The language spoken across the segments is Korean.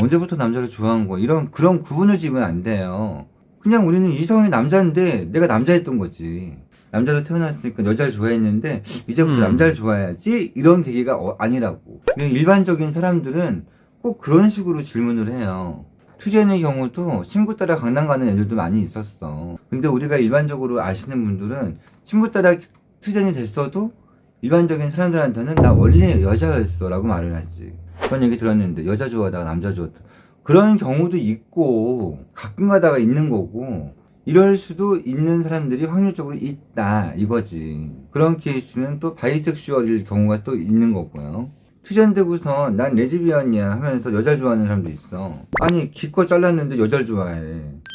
언제부터 남자를 좋아한 거 이런 그런 구분을 지으면 안 돼요. 그냥 우리는 이성이 남자인데 내가 남자였던 거지. 남자로 태어났으니까 여자를 좋아했는데 이제부터 음. 남자를 좋아해야지 이런 계기가 어- 아니라고. 그냥 일반적인 사람들은 꼭 그런 식으로 질문을 해요. 투젠의 경우도 친구 따라 강남 가는 애들도 많이 있었어. 근데 우리가 일반적으로 아시는 분들은 친구 따라 투젠이 됐어도 일반적인 사람들한테는 나 원래 여자였어 라고 말을 하지. 그런 얘기 들었는데 여자 좋아하다가 남자 좋아하다. 그런 경우도 있고 가끔 가다가 있는 거고 이럴 수도 있는 사람들이 확률적으로 있다 이거지. 그런 케이스는 또 바이섹슈얼일 경우가 또 있는 거고요. 투젠되고서 난 레즈비언이야 하면서 여자를 좋아하는 사람도 있어. 아니 기껏 잘랐는데 여자를 좋아해.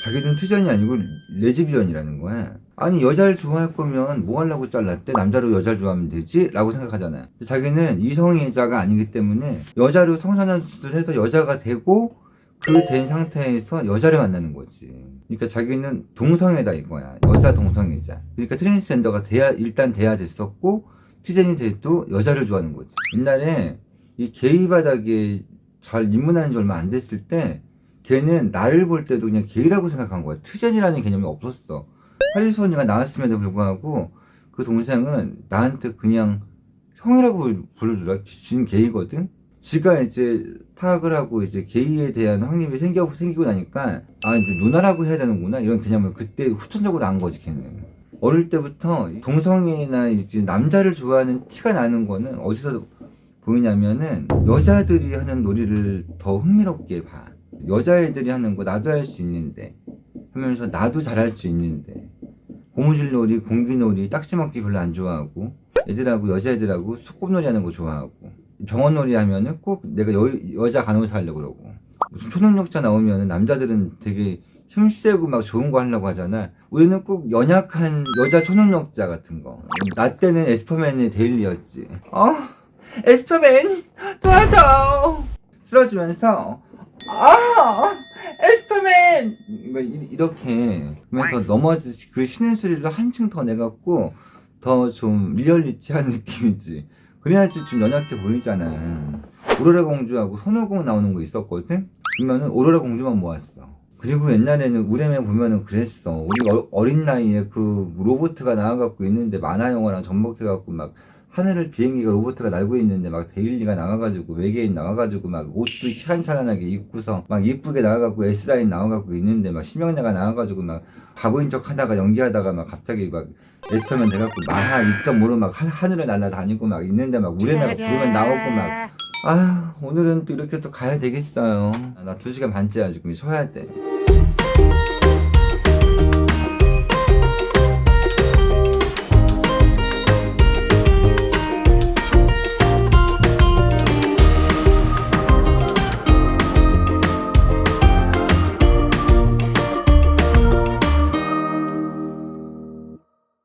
자기는 투젠이 아니고 레즈비언이라는 거야. 아니 여자를 좋아할 거면 뭐 하려고 잘랐대? 남자로 여자를 좋아하면 되지? 라고 생각하잖아요. 자기는 이성애자가 아니기 때문에 여자로 성선한 수술해서 여자가 되고 그 된 상태에서 여자를 만나는 거지. 그러니까 자기는 동성애다 이거야. 여자 동성애자. 그러니까 트랜스젠더가 돼야 일단 돼야 됐었고 투젠이 돼도 여자를 좋아하는 거지. 옛날에 이 게이 바닥에 잘 입문한 지 얼마 안 됐을 때 걔는 나를 볼 때도 그냥 게이라고 생각한 거야. 트젠이라는 개념이 없었어. 하리선이가 나왔음에도 불구하고 그 동생은 나한테 그냥 형이라고 불러주라. 진 게이거든. 지가 이제 파악을 하고 이제 게이에 대한 확립이 생겨, 생기고 나니까 아 이제 누나라고 해야 되는구나 이런 개념을 그때 후천적으로 안 거지 걔는. 어릴 때부터 동성애나 이제 남자를 좋아하는 티가 나는 거는 어디서 보이냐면은 여자들이 하는 놀이를 더 흥미롭게 봐. 여자애들이 하는 거 나도 할 수 있는데 하면서 나도 잘할 수 있는데 고무줄 놀이, 공기 놀이, 딱지 먹기 별로 안 좋아하고 애들하고 여자애들하고 소꿉놀이 하는 거 좋아하고 병원 놀이 하면은 꼭 내가 여, 여자 간호사 하려고 그러고 무슨 초능력자 나오면은 남자들은 되게 힘세고 막 좋은 거 하려고 하잖아. 우리는 꼭 연약한 여자 초능력자 같은 거. 나 때는 에스퍼맨의 데일리였지. 어? 에스퍼맨 도와줘! 쓰러지면서 아! 뭐 이- 이렇게 하면서 넘어지 그 쉬는 소리를 한층 더 내갖고 더 좀 리얼리티한 느낌이지. 그래야지 좀 연약해 보이잖아. 오로라 공주하고 손오공 나오는 거 있었거든? 그러면은 오로라 공주만 모았어. 그리고 옛날에는 우레메 보면은 그랬어. 우리 어- 어린 나이에 그 로보트가 나와갖고 있는데 만화 영화랑 접목해갖고 막 하늘을 비행기가 로보트가 날고 있는데 막 데일리가 나와가지고 외계인 나와가지고 막 옷도 희한찬란하게 입고서 막 이쁘게 나와갖고 S라인 나와갖고 있는데 막 심형래가 나와가지고 막 바보인 척 하다가 연기하다가 막 갑자기 막 에스터면 돼갖고 마하 2.5로 막 하- 하늘을 날아다니고 막 있는데 막 우레메가 부르면 나오고 막 아 오늘은 또 이렇게 또 가야 되겠어요. 나 2시간 반째 아직 쉬어야 돼